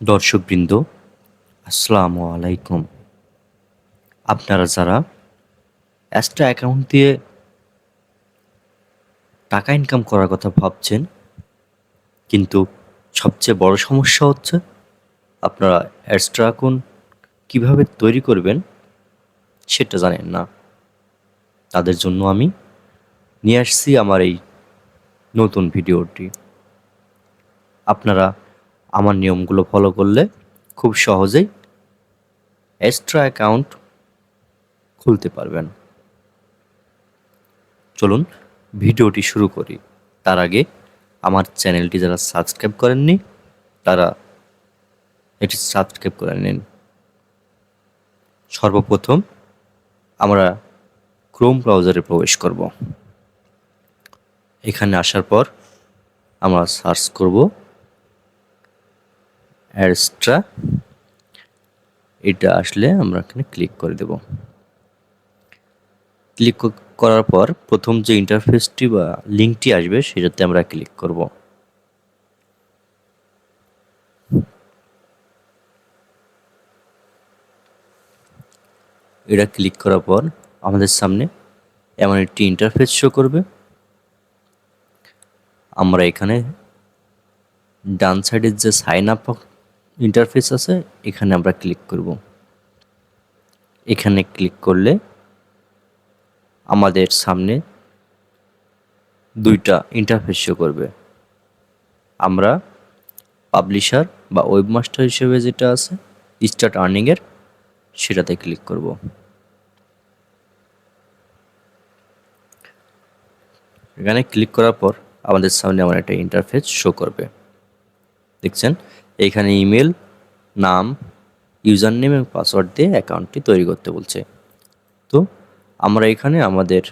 দর্শকবৃন্দ, আসসালামু আলাইকুম। আপনারা যারা অ্যাস্ট্রা অ্যাকাউন্ট দিয়ে টাকা ইনকাম করার কথা ভাবছেন, কিন্তু সবচেয়ে বড় সমস্যা হচ্ছে আপনারা অ্যাস্ট্রা অ্যাকাউন্ট কীভাবে তৈরি করবেন সেটা জানেন না। তাদের জন্য আমি নিয়ে আসছি আমার এই নতুন ভিডিওটি। আপনারা আমার নিয়মগুলো ফলো করলে খুব সহজেই এক্সট্রা অ্যাকাউন্ট খুলতে পারবেন। চলুন ভিডিওটি শুরু করি। তার আগে আমার চ্যানেলটি যারা সাবস্ক্রাইব করেননি, তারা এটি সাবস্ক্রাইব করে নিন। সর্বপ্রথম আমরা ক্রোম ব্রাউজারে প্রবেশ করব। এখানে আসার পর আমরা সার্চ করব। অ্যাডস্ট্রা এটা আসলে আমরা এখানে ক্লিক করে দেব। ক্লিক করার পর প্রথম যে ইন্টারফেসটি বা লিঙ্কটি আসবে, সেটাতে আমরা ক্লিক করব। এটা ক্লিক করার পর আমাদের সামনে এমন একটি ইন্টারফেস শো করবে। আমরা এখানে ডান সাইডের যে সাইন আপ ইন্টারফেস আছে, এখানে আমরা ক্লিক করব। এখানে ক্লিক করলে আমাদের সামনে দুইটা ইন্টারফেস শো করবে। আমরা পাবলিশার বা ওয়েবমাস্টার হিসেবে যেটা আছে স্টার্ট আর্নিংয়ের সেটাতে ক্লিক করব। এখানে ক্লিক করার পর আমাদের সামনে আমার একটা ইন্টারফেস শো করবে। দেখছেন? এখানে ইমেল নাম ইউজার নেম এবং পাসওয়ার্ড দিয়ে অ্যাকাউন্টটি তৈরি করতে বলছে। তো আমরা এখানে আমাদের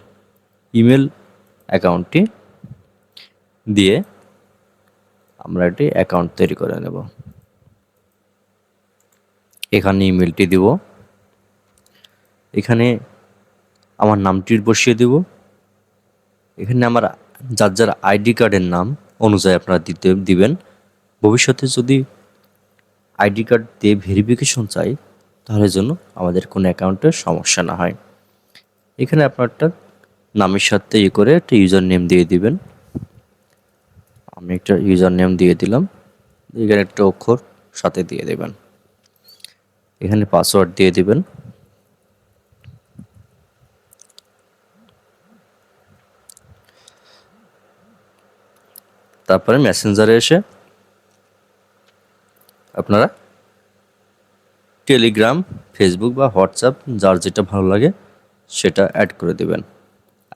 ইমেল অ্যাকাউন্টটি দিয়ে আমরা একটি অ্যাকাউন্ট তৈরি করে নেব। এখানে ইমেলটি দিব। এখানে আমার নামটি বসিয়ে দেব। এখানে আমার যার যার আইডি কার্ডের নাম অনুযায়ী আপনারা দিতে দিবেন। ভবিষ্যতে যদি আইডি কার্ড দিয়ে ভেরিফিকেশন চাই, তাহলে জন্য আমাদের কোনো অ্যাকাউন্টে সমস্যা না হয়। এখানে আপনারটা নামের সাথে ইয়ে করে একটা ইউজার নেম দিয়ে দিবেন। আমি একটা ইউজার নেম দিয়ে দিলাম, এখানে একটা অক্ষর সাথে দিয়ে দেবেন। এখানে পাসওয়ার্ড দিয়ে দিবেন। তারপরে মেসেঞ্জারে এসে আপনারা? টেলিগ্রাম ফেসবুক বা হোয়াটসঅ্যাপ যার যেটা ভালো লাগে, সেটা অ্যাড করে দেবেন।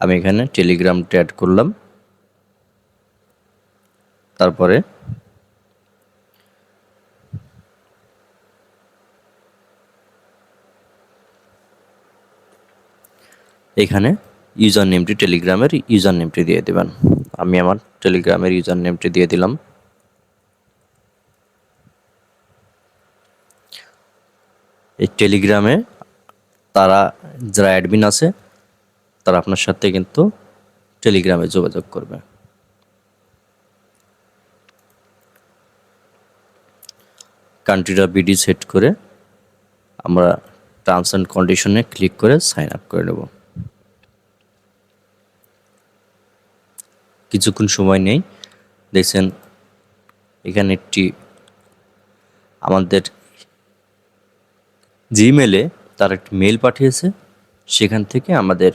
আমি এখানে টেলিগ্রামটা অ্যাড করলাম। তারপরে এখানে ইউজার নেমটি টেলিগ্রামের ইউজার নেমটি দিয়ে দেবেন। আমি আমার টেলিগ্রামের ইউজার নেমটি দিয়ে দিলাম। এই টেলিগ্রামে তারা, যারা অ্যাডমিন আছে, তারা আপনার সাথে কিন্তু টেলিগ্রামে যোগাযোগ করবে। কান্ট্রিটা বিডি সেট করে আমরা টার্মস অ্যান্ড কন্ডিশনে ক্লিক করে সাইন আপ করে নেব। কিছুক্ষণ সময় নেই। দেখছেন, এখানে একটি আমাদের জিমেলে তার একটি মেল পাঠিয়েছে। সেখান থেকে আমাদের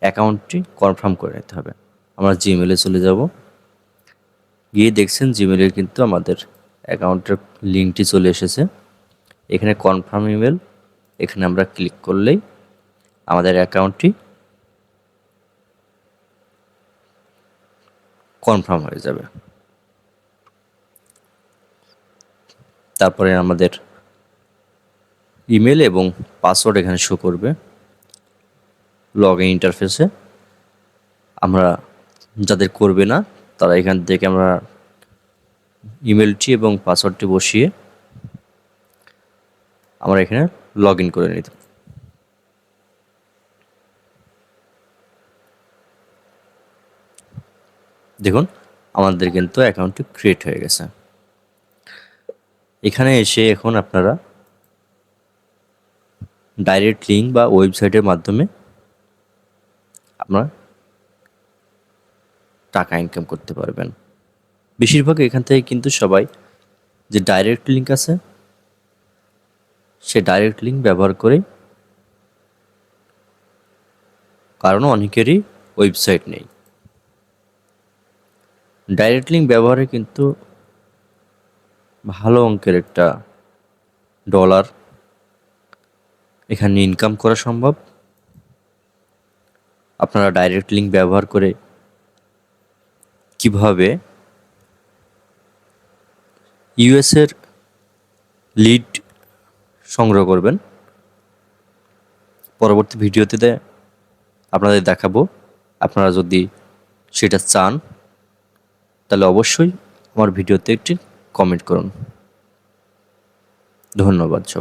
অ্যাকাউন্টটি কনফার্ম করে নিতে হবে। আমরা জিমেলে চলে যাব। গিয়ে দেখছেন জিমেলের কিন্তু আমাদের অ্যাকাউন্টের লিঙ্কটি চলে এসেছে। এখানে কনফার্ম ইমেল এখানে আমরা ক্লিক করলেই আমাদের অ্যাকাউন্টটি কনফার্ম হয়ে যাবে। তারপরে আমাদের ইমেল এবং পাসওয়ার্ড এখানে শো করবে লগ ইন ইন্টারফেসে আমরা যাদের করবে না, তারা এখান থেকে আমরা ইমেলটি এবং পাসওয়ার্ডটি বসিয়ে আমরা এখানে লগ ইন করে নিতে দেখুন, আমাদের কিন্তু অ্যাকাউন্টটি ক্রিয়েট হয়ে গেছে। এখানে এসে এখন আপনারা ডাইরেক্ট লিঙ্ক বা ওয়েবসাইটের মাধ্যমে আপনার টাকা ইনকাম করতে পারবেন। বেশিরভাগ এখান থেকে কিন্তু সবাই যে ডাইরেক্ট লিঙ্ক আছে, সে ডাইরেক্ট লিঙ্ক ব্যবহার করে কারণ অনেকেরই ওয়েবসাইট নেই। ডাইরেক্ট লিঙ্ক ব্যবহারে কিন্তু ভালো অঙ্কের একটা ডলার এখানে ইনকাম করা সম্ভব। আপনারা ডাইরেক্ট লিঙ্ক ব্যবহার করে কীভাবে ইউএসের লিড সংগ্রহ করবেন, পরবর্তী ভিডিওতে আপনাদের দেখাবো। আপনারা যদি সেটা চান, তাহলে অবশ্যই আমার ভিডিওতে একটি কমেন্ট করুন। ধন্যবাদ সবাই।